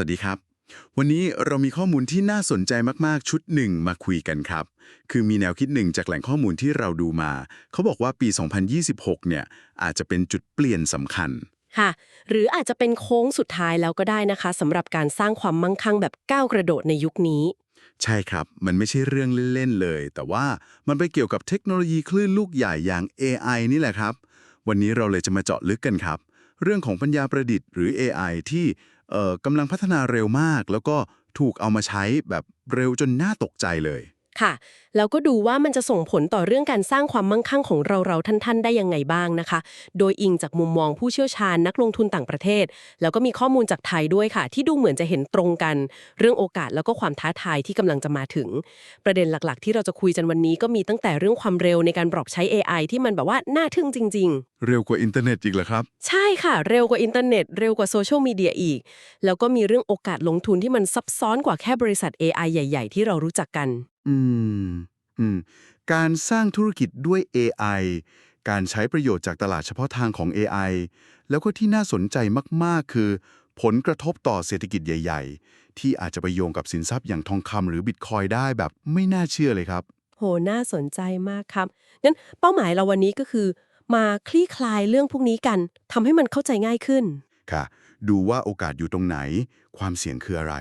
วัสดีครับ วันนี้เรามีข้อมูลที่น่าสนใจมากๆ ชุดหนึ่งมาคุยกันครับ คือมีแนวคิดหนึ่งจากแหล่งข้อมูลที่เราดูมา เขาบอกว่าปี 2026 เนี่ยอาจจะเป็นจุดเปลี่ยนสำคัญค่ะ หรืออาจจะเป็นโค้งสุดท้ายแล้วก็ได้นะคะสำหรับการสร้างความมั่งคั่งแบบก้าวกระโดดในยุคนี้ ใช่ครับ มันไม่ใช่เรื่องเล่น ๆ เลย แต่ว่ามันไปเกี่ยวกับเทคโนโลยีคลื่นลูกใหญ่อย่าง AI นี่แหละครับ วันนี้เราเลยจะมาเจาะลึกกันครับ เรื่องของปัญญาประดิษฐ์หรือ AI ที่เอ่อ กำลังพัฒนาเร็วมาก แล้วก็ถูกเอามาใช้แบบเร็วจนน่าตกใจเลย ค่ะ แล้วก็ดูว่ามันจะส่งผลต่อเรื่องการสร้างความมั่งคั่งของเราเราๆท่านๆ ได้ยังไงบ้างนะคะ โดยอิงจากมุมมองผู้เชี่ยวชาญนักลงทุนต่างประเทศ แล้วก็มีข้อมูลจากไทยด้วยค่ะ ที่ดูเหมือนจะเห็นตรงกัน เรื่องโอกาสแล้วก็ความท้าทายที่กำลังจะมาถึง ประเด็นหลักๆ ที่เราจะคุยกันวันนี้ก็มีตั้งแต่เรื่องความเร็วในการบอกใช้ AI ที่มันแบบว่าน่าทึ่งจริง ๆ เร็วกว่าอินเทอร์เน็ตอีกเหรอครับ ใช่ค่ะ เร็วกว่าอินเทอร์เน็ตเร็วกว่าโซเชียลมีเดียอีก แล้วก็มีเรื่องโอกาสลงทุนที่มันซับซ้อนกว่าแค่บริษัท AI ใหญ่ ๆ ที่เรารู้จักกัน อืมอืมการสร้างธุรกิจด้วย AI การใช้ประโยชน์จากตลาดเฉพาะทางของ AI แล้วก็ที่น่าสนใจมาก ๆ คือ ผลกระทบต่อเศรษฐกิจใหญ่ ๆ ที่อาจจะไปโยงกับสินทรัพย์อย่างทองคำหรือบิตคอยได้แบบไม่น่าเชื่อเลยครับ โห น่าสนใจมากครับ งั้นเป้าหมายเราวันนี้ก็คือ มาคลี่คลายเรื่องพวกนี้กันทำให้มันเข้าใจง่ายขึ้น ค่ะ ดูว่าโอกาสอยู่ตรงไหน ความเสี่ยงคืออะไร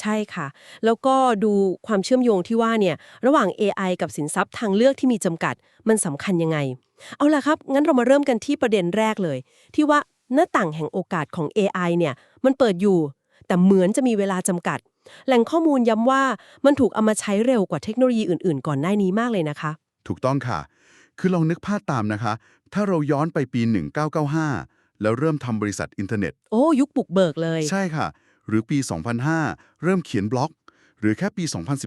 ใช่ค่ะ แล้วก็ดูความเชื่อมโยงที่ว่าเนี่ยระหว่าง AI กับสินทรัพย์ทางเลือกที่มีจำกัดมันสำคัญยังไง เอาล่ะครับ งั้นเรามาเริ่มกันที่ประเด็นแรกเลย ที่ว่าหน้าต่างแห่งโอกาสของ AI เนี่ยมันเปิดอยู่ แต่เหมือนจะมีเวลาจำกัด แหล่งข้อมูลย้ำว่ามันถูกเอามาใช้เร็วกว่าเทคโนโลยีอื่น ๆ ก่อนหน้านี้มากเลยนะคะ ถูกต้องค่ะ คือลองนึกภาพตามนะคะ ถ้าเราย้อนไปปี 1995 แล้วเริ่มทำบริษัทอินเทอร์เน็ต โอ้ ยุคบุกเบิกเลย ใช่ค่ะ หรือปี 2005 เริ่มเขียนบล็อก หรือแค่ปี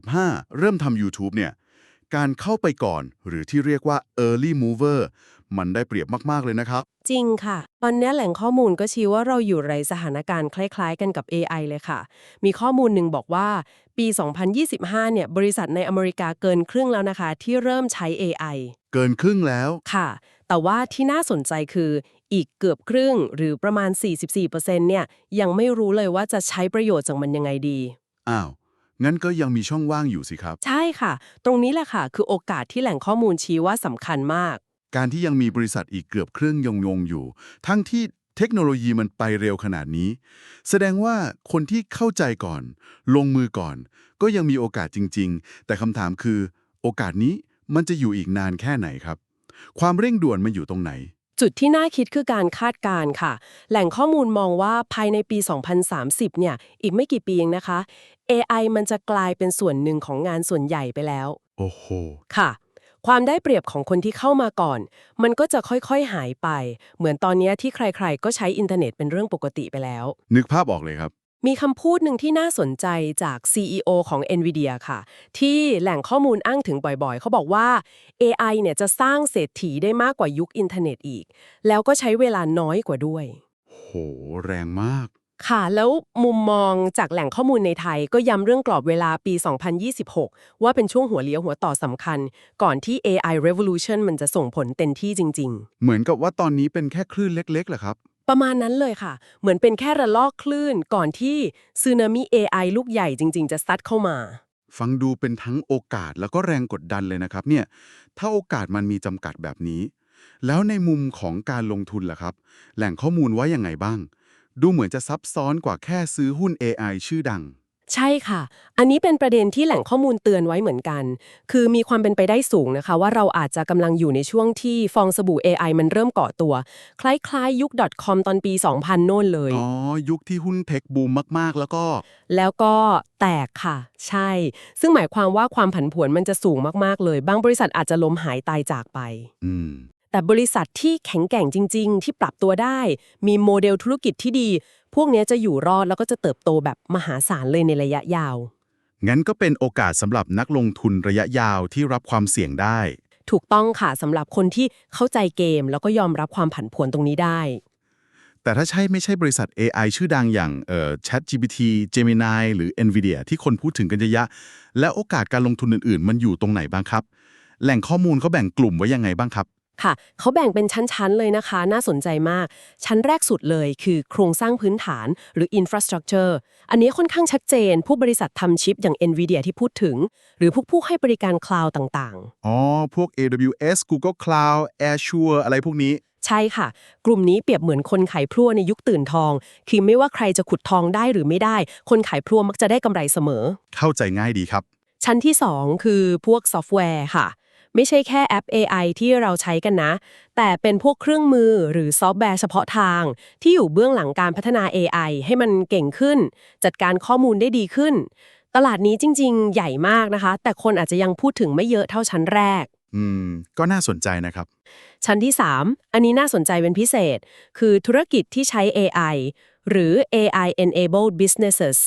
2015 เริ่มทำ YouTube เนี่ย การเข้าไปก่อนหรือที่เรียกว่า early mover มันได้เปรียบมาก ๆ เลยนะครับ จริงค่ะ ตอนนี้แหล่งข้อมูลก็ชี้ว่าเราอยู่ในสถานการณ์คล้าย ๆ กันกับ AI เลยค่ะ มีข้อมูลหนึ่งบอกว่าปี 2025 เนี่ย บริษัทในอเมริกาเกินครึ่งแล้วนะคะ ที่เริ่มใช้ AI เกินครึ่งแล้ว ค่ะ แต่ว่าที่น่าสนใจคืออีกเกือบครึ่งหรือประมาณ 44%เนี่ยยังไม่รู้เลยว่าจะใช้ประโยชน์จากมันยังไงดี อ้าว งั้นก็ยังมีช่องว่างอยู่สิครับ ใช่ค่ะ ตรงนี้แหละค่ะ คือโอกาสที่แหล่งข้อมูลชี้ว่าสำคัญมาก การที่ยังมีบริษัทอีกเกือบครึ่งยงยงๆอยู่ ทั้งที่เทคโนโลยีมันไปเร็วขนาดนี้ แสดงว่าคนที่เข้าใจก่อน ลงมือก่อน ก็ยังมีโอกาสจริง ๆ แต่คำถามคือ โอกาสนี้มันจะอยู่อีกนานแค่ไหนครับ ความเร่งด่วนมันอยู่ตรงไหน จุดที่น่าคิดคือการคาดการณ์ค่ะ แหล่งข้อมูลมองว่าภายในปี 2030 เนี่ย อีกไม่กี่ปีเองนะคะ AI มันจะกลายเป็นส่วนหนึ่งของงานส่วนใหญ่ไปแล้ว โอ้โห ค่ะ ความได้เปรียบของคนที่เข้ามาก่อน มันก็จะค่อยๆหายไป เหมือนตอนนี้ที่ใครๆ ก็ใช้อินเทอร์เน็ตเป็นเรื่องปกติไปแล้ว นึกภาพออกเลยครับ มีคำพูดหนึ่งที่น่าสนใจจาก CEO ของ NVIDIA ค่ะ ที่แหล่งข้อมูลอ้างถึงบ่อยๆ เขาบอกว่า AI เนี่ยจะสร้างเศรษฐีได้มากกว่ายุคอินเทอร์เน็ตอีก แล้วก็ใช้เวลาน้อยกว่าด้วย โห แรงมาก ค่ะแล้วมุมมองจากแหล่งข้อมูลในไทยก็ย้ำเรื่องกรอบเวลาปี 2026 ว่าเป็นช่วงหัวเลี้ยวหัวต่อสำคัญ ก่อนที่ AI revolution มันจะส่งผลเต็มที่จริง ๆ เหมือนกับว่าตอนนี้เป็นแค่คลื่นเล็กๆเหรอครับ ประมาณนั้นเลยค่ะ เหมือนเป็นแค่ระลอกคลื่นก่อนที่ซูนามิ AI ลูกใหญ่จริง ๆ จะซัดเข้ามา ฟังดูเป็นทั้งโอกาสแล้วก็แรงกดดันเลยนะครับเนี่ย ถ้าโอกาสมันมีจำกัดแบบนี้ แล้วในมุมของการลงทุนล่ะครับ แหล่งข้อมูลว่ายังไงบ้าง ดูเหมือนจะซับซ้อนกว่าแค่ซื้อหุ้น AI ชื่อดัง ใช่ค่ะ อันนี้เป็นประเด็นที่แหล่งข้อมูลเตือนไว้เหมือนกัน คือมีความเป็นไปได้สูงนะคะ ว่าเราอาจจะกำลังอยู่ในช่วงที่ฟองสบู่ AI มันเริ่มเกาะตัว คล้ายๆ ยุค .com ตอนปี 2000 โน่นเลย อ๋อ ยุคที่หุ้นเทคบูมมากๆ แล้วก็ แล้วก็แตกค่ะ ใช่ ซึ่งหมายความว่าความผันผวนมันจะสูงมากๆ เลย บางบริษัทอาจจะล้มหายตายจากไป อืมแต่บริษัทที่แข็งแกร่งจริง ๆ ที่ปรับตัวได้ มีโมเดลธุรกิจที่ดี พวกเนี้ยจะอยู่รอดแล้วก็จะเติบโตแบบมหาศาลเลยในระยะยาว งั้นก็เป็นโอกาสสำหรับนักลงทุนระยะยาวที่รับความเสี่ยงได้ ถูกต้องค่ะสำหรับคนที่เข้าใจเกม แล้วก็ยอมรับความผันผวนตรงนี้ได้ แต่ถ้าใช่ไม่ใช่บริษัท AI ชื่อดังอย่างเอ่อ ChatGPT Gemini หรือ NVIDIA ที่คนพูดถึงกันเยอะๆและโอกาสการลงทุนอื่นๆ มันอยู่ตรงไหนบ้างครับ แหล่งข้อมูลเขาแบ่งกลุ่มไว้ยังไงบ้างครับ ค่ะเขาแบ่งเป็นชั้น ๆ เลยนะคะ น่าสนใจมาก ชั้นแรกสุดเลยคือโครงสร้างพื้นฐานหรือ infrastructure อันนี้ค่อนข้างชัดเจน ผู้บริษัททำชิปอย่าง NVIDIA ที่พูดถึง หรือพวกผู้ให้บริการคลาวด์ต่างอ๋อ พวก AWS Google Cloud Azure อะไรพวกนี้ๆใช่ค่ะ กลุ่มนี้เปรียบเหมือนคนขายพลั่วในยุคตื่นทอง คือไม่ว่าใครจะขุดทองได้หรือไม่ได้ คนขายพลั่วมักจะได้กำไรเสมอ เข้าใจง่ายดีครับ ชั้นที่ 2 คือพวกซอฟต์แวร์ค่ะ ไม่ใช่แค่แอป AI ที่เราใช้กันนะ แต่เป็นพวกเครื่องมือหรือซอฟต์แวร์เฉพาะทาง ที่อยู่เบื้องหลังการพัฒนา AI ให้มันเก่งขึ้น จัดการข้อมูลได้ดีขึ้น ตลาดนี้จริง ๆ ใหญ่มากนะคะ แต่คนอาจจะยังพูดถึงไม่เยอะเท่าชั้นแรก อืม ก็น่าสนใจนะครับ ชั้นที่ 3 อันนี้น่าสนใจเป็นพิเศษ คือธุรกิจที่ใช้ AI หรือ AI enabled businesses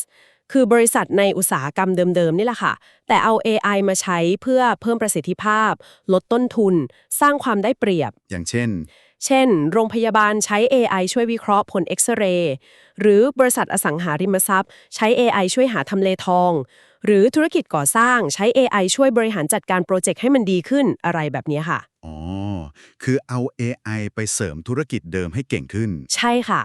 คือบริษัทในอุตสาหกรรมเดิมๆนี่แหละค่ะ แต่เอา AI มาใช้เพื่อเพิ่มประสิทธิภาพ ลดต้นทุน สร้างความได้เปรียบ อย่างเช่น เช่น โรงพยาบาลใช้ AI ช่วยวิเคราะห์ผลเอ็กซเรย์ หรือบริษัทอสังหาริมทรัพย์ ใช้ AI ช่วยหาทำเลทอง หรือธุรกิจก่อสร้างใช้ AI ช่วยบริหารจัดการโปรเจกต์ให้มันดีขึ้นอะไรแบบนี้ค่ะ อ๋อ คือเอา AI ไปเสริมธุรกิจเดิมให้เก่งขึ้น ใช่ค่ะ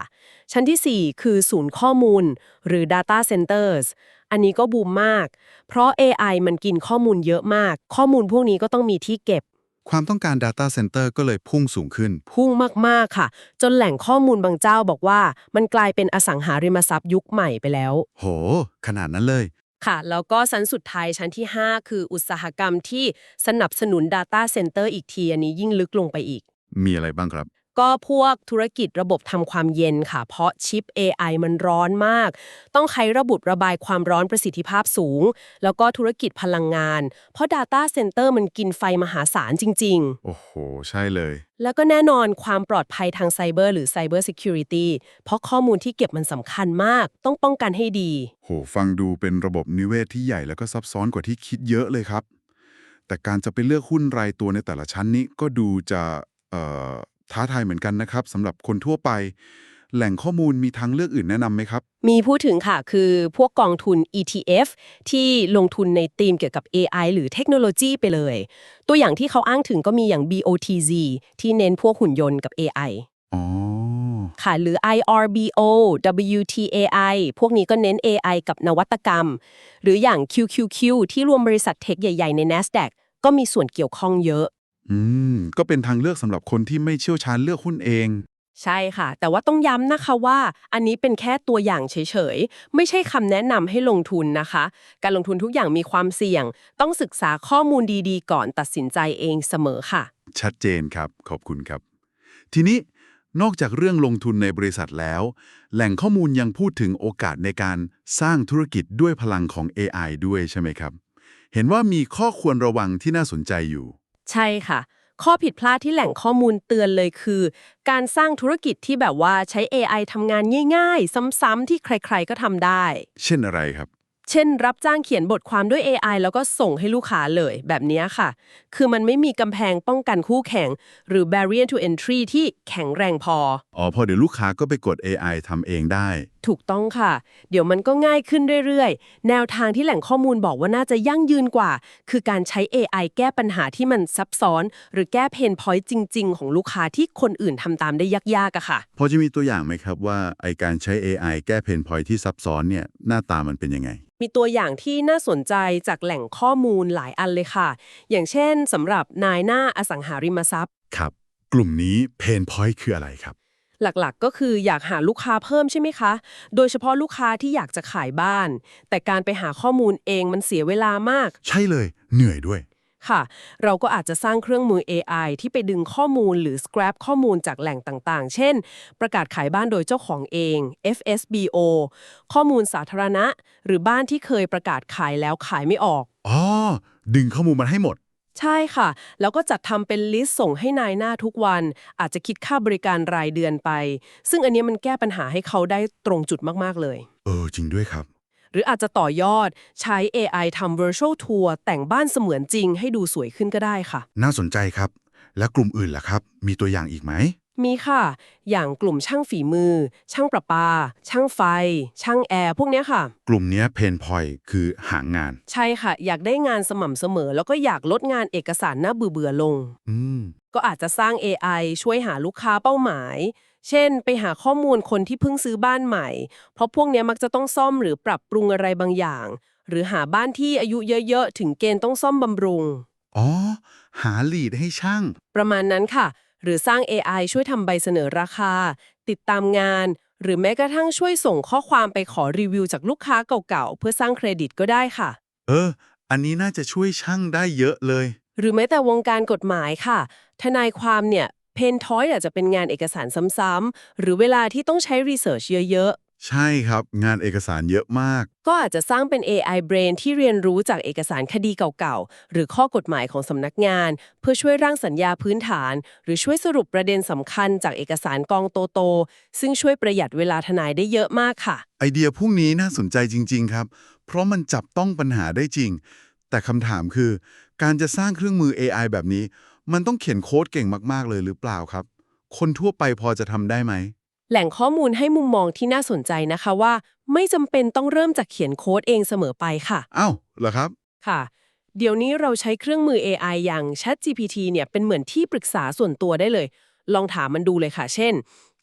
ชั้นที่ 4 คือศูนย์ข้อมูล หรือ data centers อันนี้ก็บูมมาก เพราะ AI มันกินข้อมูลเยอะมาก ข้อมูลพวกนี้ก็ต้องมีที่เก็บ ความต้องการ Data Center ก็เลยพุ่งสูงขึ้น พุ่งมาก ๆ ค่ะ จนแหล่งข้อมูลบางเจ้าบอกว่า มันกลายเป็นอสังหาริมทรัพย์ยุคใหม่ไปแล้ว โห ขนาดนั้นเลย ค่ะ แล้วก็ชั้นสุดท้ายชั้นที่ 5 คืออุตสาหกรรมที่สนับสนุน Data Center อีกที อันนี้ยิ่งลึกลงไปอีก มีอะไรบ้างครับ ก็พวกธุรกิจระบบทำความเย็นค่ะ เพราะชิป AI มันร้อนมาก ต้องใช้ระบบระบายความร้อนประสิทธิภาพสูง แล้วก็ธุรกิจพลังงาน เพราะ Data Center มันกินไฟมหาศาลจริงโอ้โห ใช่เลยๆแล้วก็แน่นอนความปลอดภัยทางไซเบอร์หรือ Cyber Security เพราะข้อมูลที่เก็บมันสำคัญมาก ต้องป้องกันให้ดี โห ฟังดูเป็นระบบนิเวศที่ใหญ่แล้วก็ซับซ้อนกว่าที่คิดเยอะเลยครับ แต่การจะไปเลือกหุ้นรายตัวในแต่ละชั้นนี้ก็ดูจะเอ่อ ท้าทายเหมือนกันนะครับสำหรับคนทั่วไป แหล่งข้อมูลมีทางเลือกอื่นแนะนำไหมครับ มีพูดถึงค่ะคือพวกกองทุน ETF ที่ลงทุนในธีมเกี่ยวกับ AI หรือเทคโนโลยีไปเลย ตัวอย่างที่เขาอ้างถึงก็มีอย่าง BOTZ ที่เน้นพวกหุ่นยนต์กับ AI อ๋อค่ะหรือ IRBO WTAI พวกนี้ก็เน้น AI กับนวัตกรรม หรืออย่าง QQQ ที่รวมบริษัทเทคใหญ่ ๆ ใน NASDAQ ก็มีส่วนเกี่ยวข้องเยอะ อืม ก็เป็นทางเลือกสำหรับคนที่ไม่เชี่ยวชาญเลือกหุ้นเอง ใช่ค่ะ แต่ว่าต้องย้ำนะคะว่า อันนี้เป็นแค่ตัวอย่างเฉยๆ ไม่ใช่คำแนะนำให้ลงทุนนะคะ การลงทุนทุกอย่างมีความเสี่ยง ต้องศึกษาข้อมูลดีๆ ก่อนตัดสินใจเองเสมอค่ะ ชัดเจนครับ ขอบคุณครับ ทีนี้นอกจากเรื่องลงทุนในบริษัทแล้ว แหล่งข้อมูลยังพูดถึงโอกาสในการสร้างธุรกิจด้วยพลังของ AI ด้วยใช่ไหมครับ เห็นว่ามีข้อควรระวังที่น่าสนใจอยู่ ใช่ค่ะ ข้อผิดพลาดที่แหล่งข้อมูลเตือนเลยคือ การสร้างธุรกิจที่แบบว่าใช้ AI ทำงานง่าย ๆ ซ้ำๆที่ใครๆก็ทำได้ เช่นอะไรครับ เช่น รับจ้างเขียนบทความด้วย AI แล้วก็ส่งให้ลูกค้าเลยแบบนี้ค่ะ คือมันไม่มีกำแพงป้องกันคู่แข่ง หรือ barrier to entry ที่แข็งแรงพอ อ๋อพอเดี๋ยวลูกค้าก็ไปกด AI ทำเองได้ถูกต้องค่ะ เดี๋ยวมันก็ง่ายขึ้นเรื่อยๆ แนวทางที่แหล่งข้อมูลบอกว่าน่าจะยั่งยืนกว่า คือการใช้ AI แก้ปัญหาที่มันซับซ้อน หรือแก้เพนพอยต์จริง ๆ ของลูกค้าที่คนอื่นทำตามได้ยากๆอะค่ะ พอจะมีตัวอย่างไหมครับว่าไอการใช้ AI แก้เพนพอยที่ซับซ้อนเนี่ยหน้าตามันเป็นยังไง มีตัวอย่างที่น่าสนใจจากแหล่งข้อมูลหลายอันเลยค่ะ อย่างเช่นสำหรับนายหน้าอสังหาริมทรัพย์ ครับ กลุ่มนี้เพนพอยคืออะไรครับ หลักๆ ก็คืออยากหาลูกค้าเพิ่มใช่ไหมคะ โดยเฉพาะลูกค้าที่อยากจะขายบ้าน แต่การไปหาข้อมูลเองมันเสียเวลามาก ใช่เลย เหนื่อยด้วย ค่ะ เราก็อาจจะสร้างเครื่องมือ AI ที่ไปดึงข้อมูลหรือ scrap ข้อมูลจากแหล่งต่างๆ เช่น ประกาศขายบ้านโดยเจ้าของเอง FSBO ข้อมูลสาธารณะ หรือบ้านที่เคยประกาศขายแล้วขายไม่ออก อ๋อ ดึงข้อมูลมันให้หมด ใช่ค่ะ แล้วก็จัดทำเป็นลิสต์ส่งให้นายหน้าทุกวัน อาจจะคิดค่าบริการรายเดือนไป ซึ่งอันนี้มันแก้ปัญหาให้เขาได้ตรงจุดมากๆเลย เออ จริงด้วยครับ หรืออาจจะต่อยอดใช้ AI ทำ virtual tour แต่งบ้านเสมือนจริงให้ดูสวยขึ้นก็ได้ค่ะ น่าสนใจครับ และกลุ่มอื่นล่ะครับ มีตัวอย่างอีกไหม มีค่ะ อย่างกลุ่มช่างฝีมือ ช่างประปา ช่างไฟ ช่างแอร์ พวกเนี้ยค่ะ กลุ่มเนี้เพนพอยคือหางาน ใช่ค่ะ อยากได้งานสม่ำเสมอ แล้วก็อยากลดงานเอกสารน่าเบื่อๆลง อืม ก็อาจจะสร้าง AI ช่วยหาลูกค้าเป้าหมาย เช่น ไปหาข้อมูลคนที่เพิ่งซื้อบ้านใหม่ เพราะพวกเนี้ยมักจะต้องซ่อมหรือปรับปรุงอะไรบางอย่าง หรือหาบ้านที่อายุเยอะๆ ถึงเกณฑ์ต้องซ่อมบำรุง อ๋อ หาลีดให้ช่าง ประมาณนั้นค่ะ หรือสร้าง AI ช่วยทำใบเสนอราคา ติดตามงาน หรือแม้กระทั่งช่วยส่งข้อความไปขอรีวิวจากลูกค้าเก่าๆ เพื่อสร้างเครดิตก็ได้ค่ะ เออ อันนี้น่าจะช่วยช่างได้เยอะเลย หรือแม้แต่วงการกฎหมายค่ะ ทนายความเนี่ยเพนทอยอาจจะเป็นงานเอกสารซ้ำๆหรือเวลาที่ต้องใช้รีเสิร์ชเยอะ ใช่ครับงานเอกสารเยอะมากๆก็อาจจะสร้างเป็น AI brain ที่เรียนรู้จากเอกสารคดีเก่าๆ หรือข้อกฎหมายของสำนักงาน เพื่อช่วยร่างสัญญาพื้นฐาน หรือช่วยสรุปประเด็นสำคัญจากเอกสารกองโตๆ ซึ่งช่วยประหยัดเวลาทนายได้เยอะมากค่ะ ไอเดียพวกนี้น่าสนใจจริง ๆ ครับ เพราะมันจับต้องปัญหาได้จริง แต่คำถามคือ การจะสร้างเครื่องมือ AI แบบนี้ มันต้องเขียนโค้ดเก่งมากๆเลยหรือเปล่าครับ คนทั่วไปพอจะทำได้ไหม แหล่งข้อมูลให้มุมมองที่น่าสนใจนะคะว่า ไม่จำเป็นต้องเริ่มจากเขียนโค้ดเองเสมอไปค่ะอ้าวเหรอครับ ค่ะ เดี๋ยวนี้เราใช้เครื่องมือ AI อย่าง ChatGPT เนี่ยเป็นเหมือนที่ปรึกษาส่วนตัวได้เลย ลองถามมันดูเลยค่ะ เช่น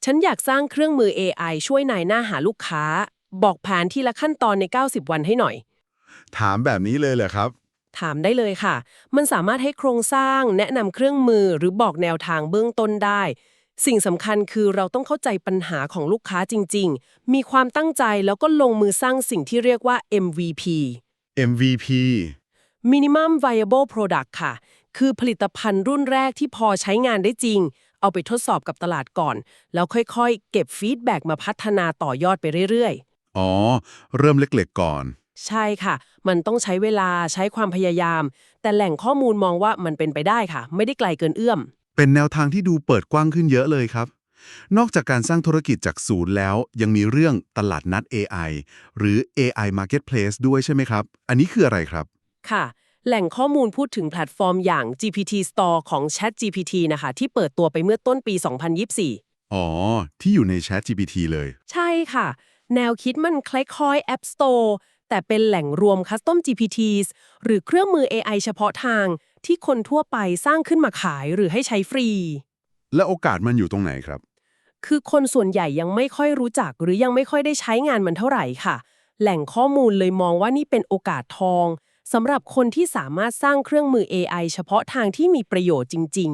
ฉันอยากสร้างเครื่องมือ AI ช่วยนายหน้าหาลูกค้า บอกแผนทีละขั้นตอนใน 90 วันให้หน่อย ถามแบบนี้เลยเหรอครับ ถามได้เลยค่ะ มันสามารถให้โครงสร้าง แนะนำเครื่องมือหรือบอกแนวทางเบื้องต้นได้ สิ่งสำคัญคือเราต้องเข้าใจปัญหาของลูกค้าจริง ๆ มีความตั้งใจแล้วก็ลงมือสร้างสิ่งที่เรียกว่า MVP MVP Minimum Viable Product ค่ะ คือผลิตภัณฑ์รุ่นแรกที่พอใช้งานได้จริง เอาไปทดสอบกับตลาดก่อน แล้วค่อยๆ เก็บฟีดแบ็กมาพัฒนาต่อยอดไปเรื่อยๆ อ๋อ เริ่มเล็กๆก่อน ใช่ค่ะ มันต้องใช้เวลาใช้ความพยายาม แต่แหล่งข้อมูลมองว่ามันเป็นไปได้ค่ะ ไม่ได้ไกลเกินเอื้อม เป็นแนวทางที่ดูเปิดกว้างขึ้นเยอะเลยครับ นอกจากการสร้างธุรกิจจากศูนย์แล้ว ยังมีเรื่องตลาดนัด AI หรือ AI Marketplace ด้วยใช่ไหมครับ อันนี้คืออะไรครับ ค่ะ แหล่งข้อมูลพูดถึงแพลตฟอร์มอย่าง GPT Store ของ ChatGPT นะคะ ที่เปิดตัวไปเมื่อต้นปี 2024 อ๋อ ที่อยู่ใน Chat GPT เลย ใช่ค่ะ แนวคิดมันคล้ายๆ App Store แต่เป็นแหล่งรวม Custom GPTs หรือเครื่องมือ AI เฉพาะทาง ที่คนทั่วไปสร้างขึ้นมาขายหรือให้ใช้ฟรี และโอกาสมันอยู่ตรงไหนครับ คือคนส่วนใหญ่ยังไม่ค่อยรู้จักหรือยังไม่ค่อยได้ใช้งานมันเท่าไหร่ค่ะ แหล่งข้อมูลเลยมองว่านี่เป็นโอกาสทองสำหรับคนที่สามารถสร้างเครื่องมือ AI เฉพาะทางที่มีประโยชน์จริง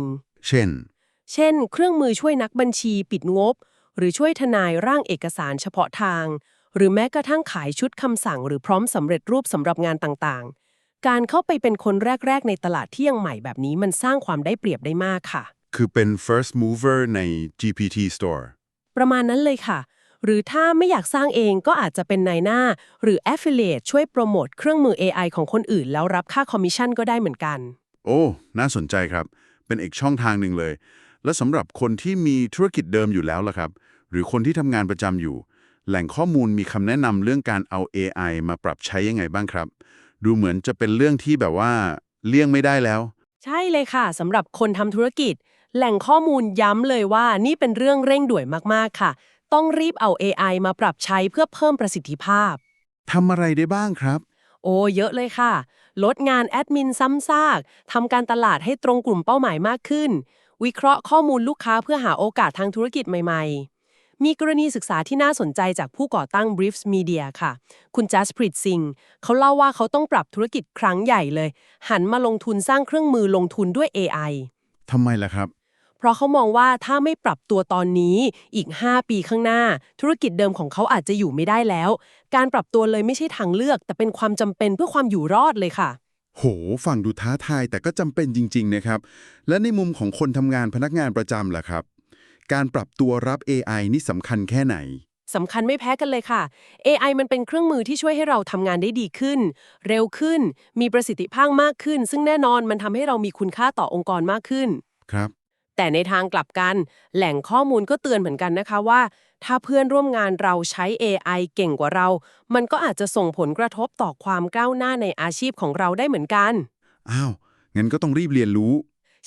เช่นๆเช่น เครื่องมือช่วยนักบัญชีปิดงบ หรือช่วยทนายร่างเอกสารเฉพาะทาง หรือแม้กระทั่งขายชุดคำสั่ง หรือพร้อมสำเร็จรูปสำหรับงานต่างๆ การเข้าไปเป็นคนแรก ๆ ในตลาดที่ยังใหม่แบบนี้มันสร้างความได้เปรียบได้มากค่ะ คือเป็น first mover ใน GPT Store ประมาณนั้นเลยค่ะ หรือถ้าไม่อยากสร้างเองก็อาจจะเป็นนายหน้า หรือ affiliate ช่วยโปรโมทเครื่องมือ AI ของคนอื่น แล้วรับค่าคอมมิชชั่นก็ได้เหมือนกัน โอ้ น่าสนใจครับ เป็นอีกช่องทางหนึ่งเลย และสำหรับคนที่มีธุรกิจเดิมอยู่แล้วล่ะครับ หรือคนที่ทำงานประจำอยู่ แหล่งข้อมูลมีคำแนะนำเรื่องการเอา AI มาปรับใช้ยังไงบ้างครับ ดูเหมือนจะเป็นเรื่องที่แบบว่าเลี่ยงไม่ได้แล้ว ใช่เลยค่ะสำหรับคนทำธุรกิจ แหล่งข้อมูลย้ำเลยว่านี่เป็นเรื่องเร่งด่วนมากๆค่ะ ต้องรีบเอา AI มาปรับใช้เพื่อเพิ่มประสิทธิภาพ ทำอะไรได้บ้างครับ โอ้เยอะเลยค่ะ ลดงานแอดมินซ้ำซากทำการตลาดให้ตรงกลุ่มเป้าหมายมากขึ้น วิเคราะห์ข้อมูลลูกค้าเพื่อหาโอกาสทางธุรกิจใหม่ๆ มีกรณีศึกษาที่น่าสนใจจากผู้ก่อตั้ง Briefs Media ค่ะ คุณจัสพริตซิงเขาเล่าว่าเขาต้องปรับธุรกิจครั้งใหญ่เลย หันมาลงทุนสร้างเครื่องมือลงทุนด้วย AI ทำไมล่ะครับ เพราะเขามองว่าถ้าไม่ปรับตัวตอนนี้อีก 5 ปีข้างหน้า ธุรกิจเดิมของเขาอาจจะอยู่ไม่ได้แล้ว การปรับตัวเลยไม่ใช่ทางเลือก แต่เป็นความจำเป็นเพื่อความอยู่รอดเลยค่ะ โหฟังดูท้าทายแต่ก็จำเป็นจริง ๆ นะครับ และในมุมของคนทำงานพนักงานประจำล่ะครับ การปรับตัวรับ AI นี่สำคัญแค่ไหนสำคัญไม่แพ้กันเลยค่ะ AI มันเป็นเครื่องมือที่ช่วยให้เราทำงานได้ดีขึ้น เร็วขึ้น มีประสิทธิภาพมากขึ้น ซึ่งแน่นอนมันทำให้เรามีคุณค่าต่อองค์กรมากขึ้น ครับ แต่ในทางกลับกัน แหล่งข้อมูลก็เตือนเหมือนกันนะคะว่า ถ้าเพื่อนร่วมงานเราใช้ AI เก่งกว่าเรา มันก็อาจจะส่งผลกระทบต่อความก้าวหน้าในอาชีพของเราได้เหมือนกัน อ้าว งั้นก็ต้องรีบเรียนรู้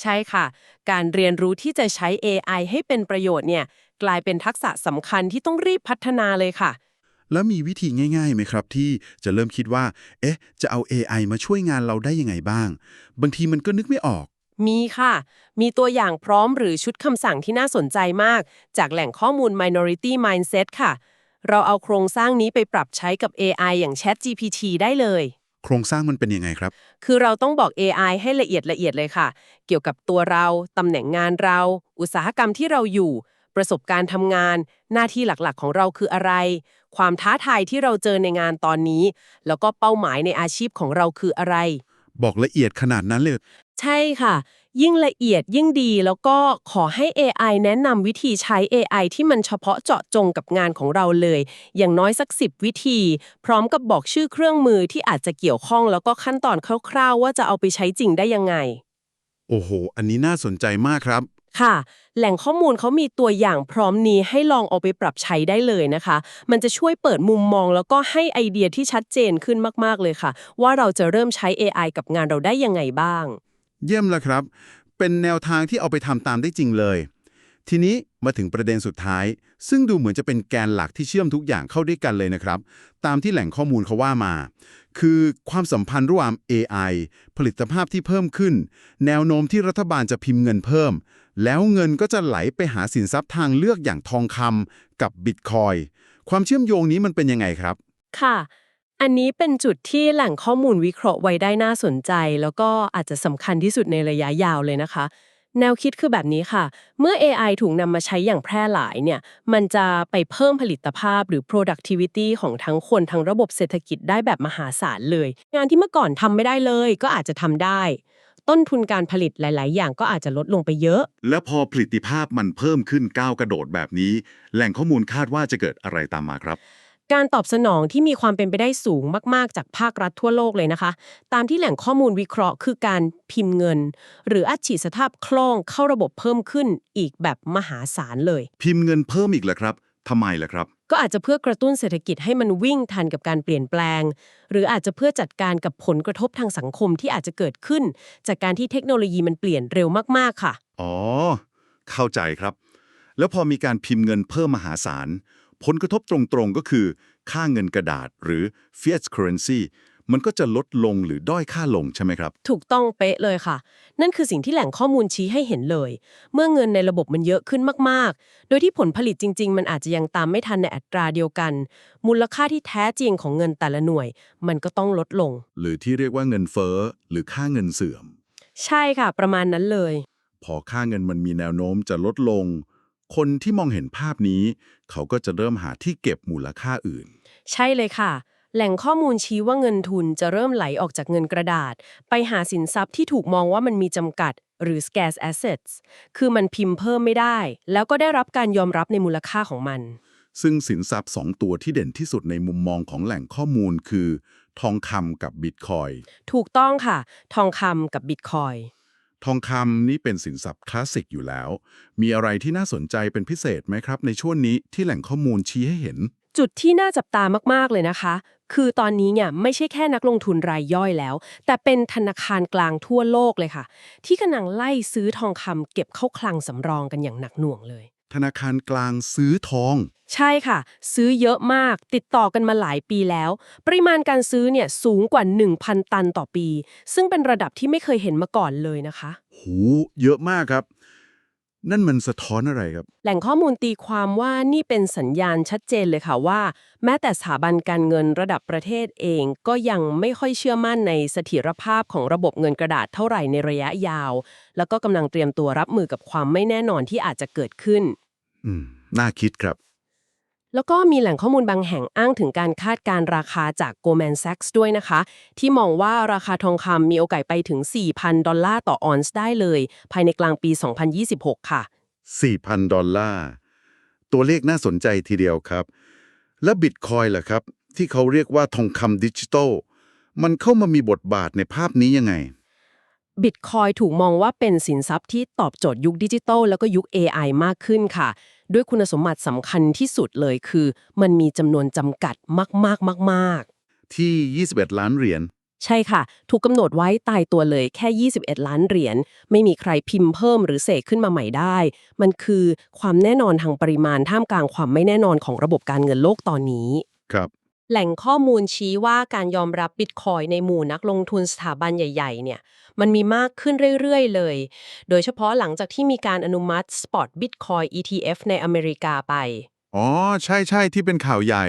ใช่ค่ะ การเรียนรู้ที่จะใช้ AI ให้เป็นประโยชน์เนี่ยกลายเป็นทักษะสำคัญที่ต้องรีบพัฒนาเลยค่ะ แล้วมีวิธีง่ายๆไหมครับ ที่จะเริ่มคิดว่า เอ๊ะ จะเอา AI มาช่วยงานเราได้ยังไงบ้าง บางทีมันก็นึกไม่ออก มีค่ะ มีตัวอย่างพร้อมหรือชุดคำสั่งที่น่าสนใจมาก จากแหล่งข้อมูล Minority Mindset ค่ะ เราเอาโครงสร้างนี้ไปปรับใช้กับ AI อย่าง ChatGPT ได้เลย โครงสร้างมันเป็นยังไงครับ คือเราต้องบอก AI ให้ละเอียดละเอียดเลยค่ะ เกี่ยวกับตัวเรา ตำแหน่งงานเรา อุตสาหกรรมที่เราอยู่ ประสบการณ์ทำงาน หน้าที่หลักๆ ของเราคืออะไร ความท้าทายที่เราเจอในงานตอนนี้ แล้วก็เป้าหมายในอาชีพของเราคืออะไร บอกละเอียดขนาดนั้นเลย ใช่ค่ะ ยิ่งละเอียดยิ่งดีแล้วก็ขอให้ AI แนะนำวิธีใช้ AI ที่มันเฉพาะเจาะจงกับงานของเราเลย อย่างน้อยสัก 10 วิธี พร้อมกับบอกชื่อเครื่องมือที่อาจจะเกี่ยวข้อง แล้วก็ขั้นตอนคร่าวๆ ว่าจะเอาไปใช้จริงได้ยังไง โอ้โห อันนี้น่าสนใจมากครับ ค่ะ แหล่งข้อมูลเขามีตัวอย่างพร้อมนี้ให้ลองเอาไปปรับใช้ได้เลยนะคะ มันจะช่วยเปิดมุมมองแล้วก็ให้ไอเดียที่ชัดเจนขึ้นมากๆเลยค่ะ ว่าเราจะเริ่มใช้ AI กับงานเราได้ยังไงบ้าง เยี่ยมแล้วครับ เป็นแนวทางที่เอาไปทำตามได้จริงเลย ทีนี้มาถึงประเด็นสุดท้าย ซึ่งดูเหมือนจะเป็นแกนหลักที่เชื่อมทุกอย่างเข้าด้วยกันเลยนะครับ ตามที่แหล่งข้อมูลเขาว่ามา คือความสัมพันธ์ระหว่าง AI ผลิตภาพที่เพิ่มขึ้น แนวโน้มที่รัฐบาลจะพิมพ์เงินเพิ่ม แล้วเงินก็จะไหลไปหาสินทรัพย์ทางเลือกอย่างทองคำกับบิตคอยความเชื่อมโยงนี้มันเป็นยังไงครับ ค่ะ อันนี้เป็นจุดที่แหล่งข้อมูลวิเคราะห์ไว้ได้น่าสนใจ แล้วก็อาจจะสำคัญที่สุดในระยะยาวเลยนะคะ แนวคิดคือแบบนี้ค่ะ เมื่อ AI ถูกนำมาใช้อย่างแพร่หลายเนี่ย มันจะไปเพิ่มผลิตภาพหรือ productivity ของทั้งคนทั้งระบบเศรษฐกิจได้แบบมหาศาลเลย งานที่เมื่อก่อนทำไม่ได้เลย ก็อาจจะทำได้ ต้นทุนการผลิตหลาย ๆ อย่างก็อาจจะลดลงไปเยอะ และพอผลิตภาพมันเพิ่มขึ้นก้าวกระโดดแบบนี้ แหล่งข้อมูลคาดว่าจะเกิดอะไรตามมาครับ การตอบสนองที่มีความเป็นไปได้สูงมากๆ จากภาครัฐทั่วโลกเลยนะคะ ตามที่แหล่งข้อมูลวิเคราะห์คือการพิมพ์เงิน หรืออัดฉีดสภาพคล่องเข้าระบบเพิ่มขึ้นอีกแบบมหาศาลเลย พิมพ์เงินเพิ่มอีกเหรอครับทำไมล่ะครับ ก็อาจจะเพื่อกระตุ้นเศรษฐกิจให้มันวิ่งทันกับการเปลี่ยนแปลง หรืออาจจะเพื่อจัดการกับผลกระทบทางสังคมที่อาจจะเกิดขึ้น จากการที่เทคโนโลยีมันเปลี่ยนเร็วมากๆค่ะ อ๋อ เข้าใจครับ แล้วพอมีการพิมพ์เงินเพิ่มมหาศาล ผลกระทบตรงๆก็คือ ค่าเงินกระดาษหรือ fiat currency มันก็จะลดลงหรือด้อยค่าลงใช่ไหมครับ ถูกต้องเป๊ะเลยค่ะ นั่นคือสิ่งที่แหล่งข้อมูลชี้ให้เห็นเลย เมื่อเงินในระบบมันเยอะขึ้นมากๆ โดยที่ผลผลิตจริง ๆ มันอาจจะยังตามไม่ทันในอัตราเดียวกัน มูลค่าที่แท้จริงของเงินแต่ละหน่วย มันก็ต้องลดลง หรือที่เรียกว่าเงินเฟ้อหรือค่าเงินเสื่อม ใช่ค่ะ ประมาณนั้นเลย พอค่าเงินมันมีแนวโน้มจะลดลง คนที่มองเห็นภาพนี้ เขาก็จะเริ่มหาที่เก็บมูลค่าอื่น ใช่เลยค่ะ แหล่งข้อมูลชี้ว่าเงินทุนจะเริ่มไหลออกจากเงินกระดาษ ไปหาสินทรัพย์ที่ถูกมองว่ามันมีจำกัด หรือ scarce assets คือมันพิมพ์เพิ่มไม่ได้ แล้วก็ได้รับการยอมรับในมูลค่าของมัน ซึ่งสินทรัพย์สองตัวที่เด่นที่สุดในมุมมองของแหล่งข้อมูลคือ ทองคำกับบิตคอยถูกต้องค่ะ ทองคำกับบิตคอย ทองคำนี่เป็นสินทรัพย์คลาสสิกอยู่แล้ว มีอะไรที่น่าสนใจเป็นพิเศษไหมครับ ในช่วงนี้ที่แหล่งข้อมูลชี้ให้เห็น จุดที่น่าจับตามาก ๆ เลยนะคะ คือตอนนี้เนี่ยไม่ใช่แค่นักลงทุนรายย่อยแล้ว แต่เป็นธนาคารกลางทั่วโลกเลยค่ะ ที่กำลังไล่ซื้อทองคำเก็บเข้าคลังสำรองกันอย่างหนักหน่วงเลย ธนาคารกลางซื้อทอง ใช่ค่ะ ซื้อเยอะมาก ติดต่อกันมาหลายปีแล้ว ปริมาณการซื้อเนี่ยสูงกว่า 1,000 ตันต่อปี ซึ่งเป็นระดับที่ไม่เคยเห็นมาก่อนเลยนะคะ หู เยอะมากครับ นั่นมันสะท้อนอะไรครับ แหล่งข้อมูลตีความว่านี่เป็นสัญญาณชัดเจนเลยค่ะว่า แม้แต่สถาบันการเงินระดับประเทศเอง ก็ยังไม่ค่อยเชื่อมั่นในเสถียรภาพของระบบเงินกระดาษเท่าไหร่ในระยะยาว แล้วก็กำลังเตรียมตัวรับมือกับความไม่แน่นอนที่อาจจะเกิดขึ้น อืม น่าคิดครับ แล้วก็มีแหล่งข้อมูลบางแห่งอ้างถึงการคาดการราคาจาก Goldman Sachs ด้วยนะคะ ที่มองว่าราคาทองคำมีโอกาสไปถึง 4,000 ดอลลาร์ต่อออนซ์ได้เลย ภายในกลางปี 2026 ค่ะ 4,000 ดอลลาร์ ตัวเลขน่าสนใจทีเดียวครับ และบิตคอยล่ะครับ ที่เขาเรียกว่าทองคำดิจิทัลมันเข้ามามีบทบาทในภาพนี้ยังไงบิตคอยถูกมองว่าเป็นสินทรัพย์ที่ตอบโจทย์ยุคดิจิทัลแล้วก็ยุค AI มากขึ้นค่ะ ด้วยคุณสมบัติสำคัญที่สุดเลยคือ มันมีจำนวนจำกัดมากๆมากๆ ที่ 21 ล้านเหรียญใช่ค่ะ ถูกกำหนดไว้ตายตัวเลยแค่ 21 ล้านเหรียญ ไม่มีใครพิมพ์เพิ่มหรือเสกขึ้นมาใหม่ได้ มันคือความแน่นอนทางปริมาณท่ามกลางความไม่แน่นอนของระบบการเงินโลกตอนนี้ ครับ แหล่งข้อมูลชี้ว่าการยอมรับบิตคอยในหมู่นักลงทุนสถาบันใหญ่ ๆ เนี่ย มันมีมากขึ้นเรื่อย ๆ เลย โดยเฉพาะหลังจากที่มีการอนุมัติ Spot Bitcoin ETF ในอเมริกาไป อ๋อ ใช่ใช่ที่เป็นข่าวใหญ่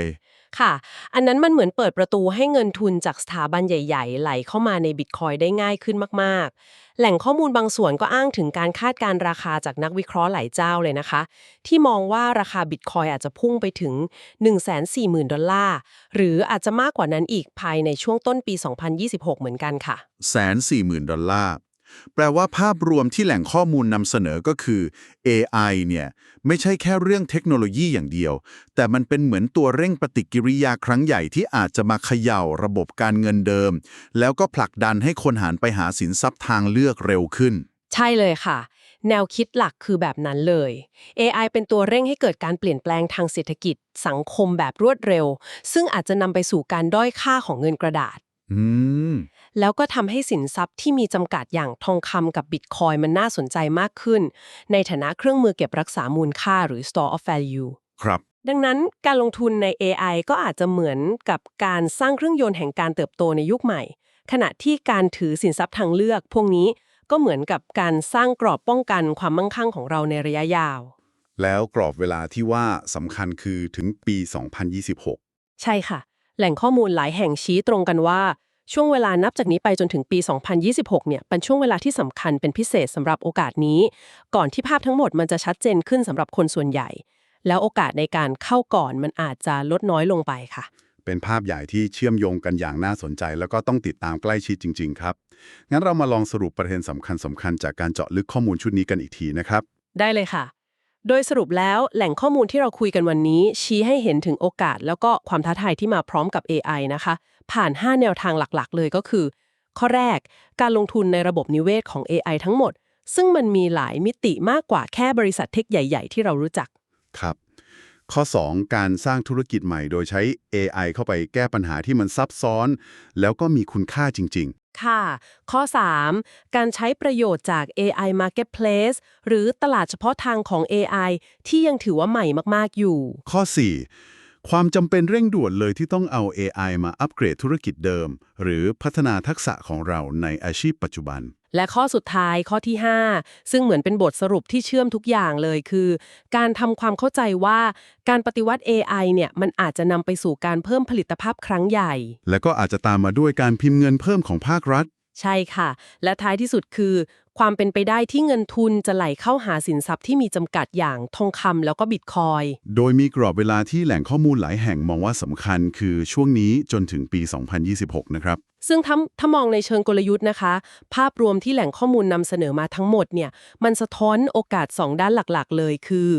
ค่ะ อันนั้นมันเหมือนเปิดประตูให้เงินทุนจากสถาบันใหญ่ ๆ ไหลเข้ามาในบิตคอยได้ง่ายขึ้นมาก ๆ แหล่งข้อมูลบางส่วนก็อ้างถึงการคาดการราคาจากนักวิเคราะห์หลายเจ้าเลยนะคะ ที่มองว่าราคาบิตคอยอาจจะพุ่งไปถึง 140,000 ดอลลาร์ หรืออาจจะมากกว่านั้นอีกภายในช่วงต้นปี 2026 เหมือนกันค่ะแสนสี่หมื่นดอลลาร์ แปลว่าภาพรวมที่แหล่งข้อมูลนำเสนอก็คือ AI เนี่ยไม่ใช่แค่เรื่องเทคโนโลยีอย่างเดียว แต่มันเป็นเหมือนตัวเร่งปฏิกิริยาครั้งใหญ่ที่อาจจะมาเขย่าระบบการเงินเดิม แล้วก็ผลักดันให้คนหันไปหาสินทรัพย์ทางเลือกเร็วขึ้น ใช่เลยค่ะ แนวคิดหลักคือแบบนั้นเลย AI เป็นตัวเร่งให้เกิดการเปลี่ยนแปลงทางเศรษฐกิจ สังคมแบบรวดเร็ว ซึ่งอาจจะนำไปสู่การด้อยค่าของเงินกระดาษ อืม แล้วก็ทำให้สินทรัพย์ที่มีจำกัดอย่างทองคำกับบิตคอยมันน่าสนใจมากขึ้น ในฐานะเครื่องมือเก็บรักษามูลค่าหรือ store of value ครับดังนั้นการลงทุนใน AI ก็อาจจะเหมือนกับการสร้างเครื่องยนต์แห่งการเติบโตในยุคใหม่ ขณะที่การถือสินทรัพย์ทางเลือก พวกนี้ก็เหมือนกับการสร้างกรอบป้องกันความมั่งคั่งของเราในระยะยาว แล้วกรอบเวลาที่ว่าสำคัญคือถึงปี 2026 ใช่ค่ะ แหล่งข้อมูลหลายแห่งชี้ตรงกันว่า ช่วงเวลานับจากนี้ไปจนถึงปี 2026 เนี่ย เป็นช่วงเวลาที่สำคัญเป็นพิเศษสำหรับโอกาสนี้ ก่อนที่ภาพทั้งหมดมันจะชัดเจนขึ้นสำหรับคนส่วนใหญ่ แล้วโอกาสในการเข้าก่อนมันอาจจะลดน้อยลงไปค่ะ เป็นภาพใหญ่ที่เชื่อมโยงกันอย่างน่าสนใจ แล้วก็ต้องติดตามใกล้ชิดจริง ๆ ครับ งั้นเรามาลองสรุปประเด็นสำคัญสำคัญจากการเจาะลึกข้อมูลชุดนี้กันอีกทีนะครับ ได้เลยค่ะ โดยสรุปแล้วแหล่งข้อมูลที่เราคุยกันวันนี้ ชี้ให้เห็นถึงโอกาส แล้วก็ความท้าทายที่มาพร้อมกับ AI นะคะ ผ่าน 5 แนวทางหลักๆ เลยก็คือ ข้อแรกการลงทุนในระบบนิเวศของ AI ทั้งหมด ซึ่งมันมีหลายมิติมากกว่าแค่บริษัทเทคใหญ่ ๆ ที่เรารู้จักครับ ข้อ 2 การสร้างธุรกิจใหม่โดยใช้ AI เข้าไปแก้ปัญหาที่มันซับซ้อน แล้วก็มีคุณค่าจริงค่ะข้อ 3 การใช้ประโยชน์จาก AI Marketplace หรือตลาดเฉพาะทางของ AI ที่ยังถือว่าใหม่มาก ๆ อยู่ๆข้อ 4 ความจำเป็นเร่งด่วนเลยที่ต้องเอา AI มาอัปเกรดธุรกิจเดิม หรือพัฒนาทักษะของเราในอาชีพปัจจุบัน และข้อสุดท้ายข้อที่ 5 ซึ่งเหมือนเป็นบทสรุปที่เชื่อมทุกอย่างเลยคือ การทำความเข้าใจว่าการปฏิวัติ AI เนี่ยมันอาจจะนำไปสู่การเพิ่มผลิตภาพครั้งใหญ่ และก็อาจจะตามมาด้วยการพิมพ์เงินเพิ่มของภาครัฐ ใช่ค่ะ และท้ายที่สุดคือ ความเป็นไปได้ที่เงินทุนจะไหลเข้าหาสินทรัพย์ที่มีจำกัดอย่างทองคำแล้วก็บิตคอยโดยมีกรอบเวลาที่แหล่งข้อมูลหลายแห่งมองว่าสำคัญคือช่วงนี้จนถึงปี 2026 นะครับซึ่งถ้าถ้ามองในเชิงกลยุทธ์นะคะ ภาพรวมที่แหล่งข้อมูลนำเสนอมาทั้งหมดเนี่ยมันสะท้อนโอกาส 2 ด้านหลักๆ เลยคือ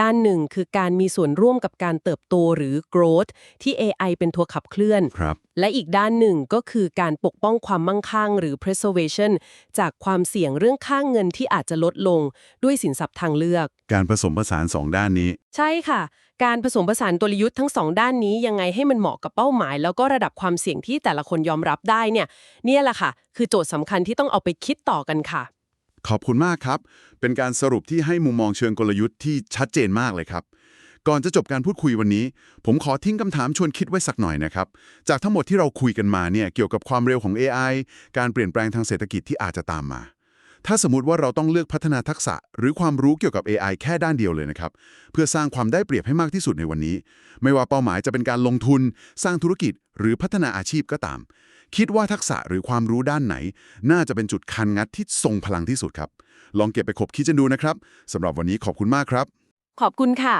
ด้านหนึ่งคือการมีส่วนร่วมกับการเติบโตหรือ growth ที่ AI เป็นตัวขับเคลื่อนครับและอีกด้านหนึ่งก็คือการปกป้องความมั่งคั่งหรือ preservation จากความเสี่ยงเรื่องค่างเงินที่อาจจะลดลงด้วยสินทรัพย์ทางเลือก การผสมผสานสองด้านนี้ ใช่ค่ะ การผสมผสานกลยุทธ์ทั้งสองด้านนี้ยังไงให้มันเหมาะกับเป้าหมาย แล้วก็ระดับความเสี่ยงที่แต่ละคนยอมรับได้เนี่ยเนี่ยแหละค่ะ คือโจทย์สำคัญที่ต้องเอาไปคิดต่อกันค่ะ ขอบคุณมากครับ เป็นการสรุปที่ให้มุมมองเชิงกลยุทธ์ที่ชัดเจนมากเลยครับ ก่อนจะจบการพูดคุยวันนี้ ผมขอทิ้งคำถามชวนคิดไว้สักหน่อยนะครับ จากทั้งหมดที่เราคุยกันมาเนี่ยเกี่ยวกับความเร็วของ AI การเปลี่ยนแปลงทางเศรษฐกิจที่อาจจะตามมา ถ้าสมมติว่าเราต้องเลือกพัฒนาทักษะ หรือความรู้เกี่ยวกับ AI แค่ด้านเดียวเลยนะครับ เพื่อสร้างความได้เปรียบให้มากที่สุดในวันนี้ ไม่ว่าเป้าหมายจะเป็นการลงทุน สร้างธุรกิจ หรือพัฒนาอาชีพก็ตาม คิดว่าทักษะหรือความรู้ด้านไหน น่าจะเป็นจุดคันงัดที่ทรงพลังที่สุดครับ ลองเก็บไปคบคิดกันดูนะครับสำหรับวันนี้ขอบคุณมากครับ ขอบคุณค่ะ